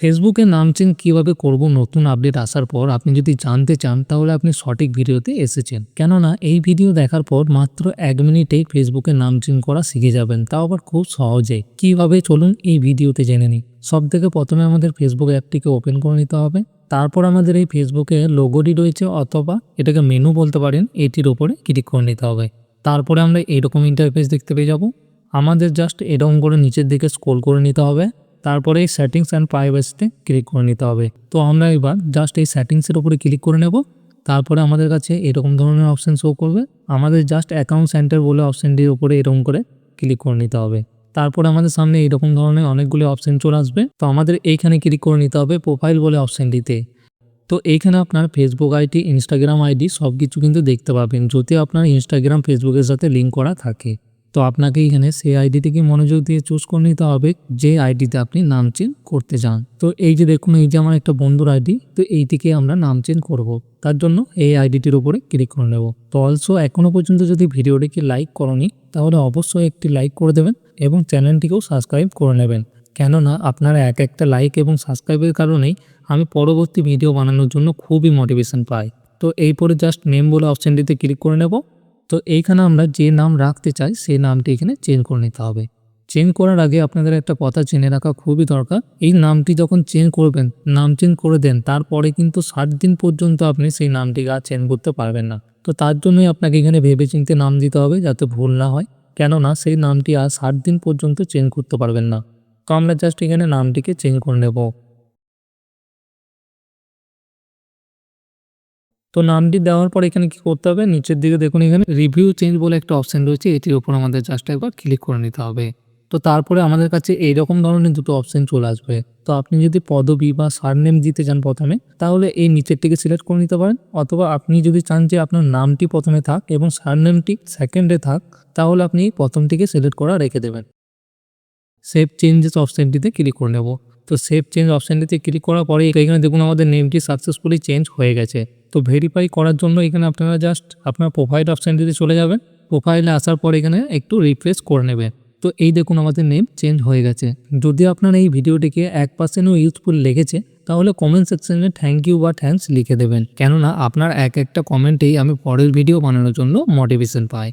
ফেসবুকে নাম চেঞ্জ কীভাবে করব নতুন আপডেট আসার পর আপনি যদি জানতে চান তাহলে আপনি সঠিক ভিডিওতে এসেছেন। কেননা এই ভিডিও দেখার পর মাত্র এক মিনিটেই ফেসবুকে নাম চেঞ্জ করা শিখে যাবেন। তাও আবার খুব সহজে। কীভাবে চলুন এই ভিডিওতে জেনে নিই। সব থেকে প্রথমে আমাদের ফেসবুক অ্যাপটিকে ওপেন করে নিতে হবে। তারপর আমাদের এই ফেসবুকে লোগোটি রয়েছে অথবা এটাকে মেনু বলতে পারেন, এটির ওপরে ক্লিক করে নিতে হবে। তারপরে আমরা এরকম ইন্টারফেস দেখতে পেয়ে যাব। আমাদের জাস্ট এরকম করে নিচের দিকে স্ক্রল করে নিতে হবে। তারপরে এই সেটিংস অ্যান্ড প্রাইভেসিতে ক্লিক করে নিতে হবে। তো আমরা এবার জাস্ট এই সেটিংসের উপরে ক্লিক করে নেব। তারপরে আমাদের কাছে এরকম ধরনের অপশান শো করবে। আমাদের জাস্ট অ্যাকাউন্ট সেন্টার বলে অপশানটির উপরে এরকম করে ক্লিক করে নিতে হবে। তারপরে আমাদের সামনে এরকম ধরনের অনেকগুলি অপশান চলে আসবে। তো আমাদের এইখানে ক্লিক করে নিতে হবে প্রোফাইল বলে অপশানটিতে তো এইখানে আপনার ফেসবুক আইডি ইনস্টাগ্রাম আইডি সব কিছু কিন্তু দেখতে পাবেন। যদি আপনার ইনস্টাগ্রাম ফেসবুকের সাথে লিঙ্ক করা থাকে। তো আপনাকে এখানে সেই আইডিটিকে মনোযোগ দিয়ে চুজ করে নিতে হবে যে আইডিতে আপনি নাম চেঞ্জ করতে চান তো এই যে দেখুন, এই যে আমার একটা বন্ধুর আইডি তো এইটিকে আমরা নাম চেঞ্জ করব। তার জন্য এই আইডিটির উপরে ক্লিক করে নেব। তো অলসো এখনও পর্যন্ত যদি ভিডিওটিকে লাইক করনি, তাহলে অবশ্যই একটি লাইক করে দেবেন এবং চ্যানেলটিকেও সাবস্ক্রাইব করে নেবেন। কেননা আপনারা এক একটা লাইক এবং সাবস্ক্রাইবের কারণেই আমি পরবর্তী ভিডিও বানানোর জন্য খুবই মোটিভেশন পাই। তো এই পরে জাস্ট নেম বলে অপশানটিতে ক্লিক করে নেব। তো এইখানে আমরা যে নাম রাখতে চাই, সেই নামটি এখানে চেঞ্জ করে নিতে হবে। চেঞ্জ করার আগে আপনাদের একটা কথা জেনে রাখা খুবই দরকার। এই নামটি যখন চেঞ্জ করবেন, নাম চেঞ্জ করে দেন, তারপরে কিন্তু ষাট দিন পর্যন্ত আপনি সেই নামটিকে আর চেঞ্জ করতে পারবেন না। তো তার জন্যই আপনাকে এখানে ভেবে চিনতে নাম দিতে হবে যাতে ভুল না হয়। কেননা সেই নামটি আর ষাট দিন পর্যন্ত চেঞ্জ করতে পারবেন না। তো আমরা জাস্ট এখানে নামটিকে চেঞ্জ করে নেব। তো নামটি দেওয়ার পর এখানে কি করতে হবে? নিচের দিকে দেখুন এখানে রিভিউ চেঞ্জ বলে একটা অপশন রয়েছে। এটির উপর আমাদের জাস্ট একবার ক্লিক করে নিতে হবে। তো তারপরে আমাদের কাছে এইরকম ধরনের দুটো অপশন চলে আসবে। তো আপনি যদি পদবি বা সারনেম দিতে চান প্রথমে, তাহলে এই নিচেরটিকে সিলেক্ট করে নিতে পারেন। অথবা আপনি যদি চান যে আপনার নামটি প্রথমে থাক এবং সারনেমটি সেকেন্ডে থাক, তাহলে আপনি প্রথমটিকে সিলেক্ট করা রেখে দেবেন। সেভ চেঞ্জেস অপশানটিতে ক্লিক করে নেব। তো সেভ চেঞ্জ অপশানটিতে ক্লিক করার পরে এখানে দেখুন আমাদের নেমটি সাকসেসফুলি চেঞ্জ হয়ে গেছে। তো ভেরিফাই করার জন্য এখানে আপনারা জাস্ট আপনার প্রোফাইল অপশানটিতে চলে যাবেন। প্রোফাইলে আসার পর এখানে একটু রিফ্রেশ করে নেবেন। তো এই দেখুন আমাদের নেম চেঞ্জ হয়ে গেছে। যদি আপনার এই ভিডিওটিকে এক পার্সেন্টও ইউজফুল লেগেছে, তাহলে কমেন্ট সেকশনে থ্যাংক ইউ বা থ্যাঙ্কস লিখে দেবেন। কেননা আপনার এক একটা কমেন্টেই আমি পরের ভিডিও বানানোর জন্য মোটিভেশন পাই।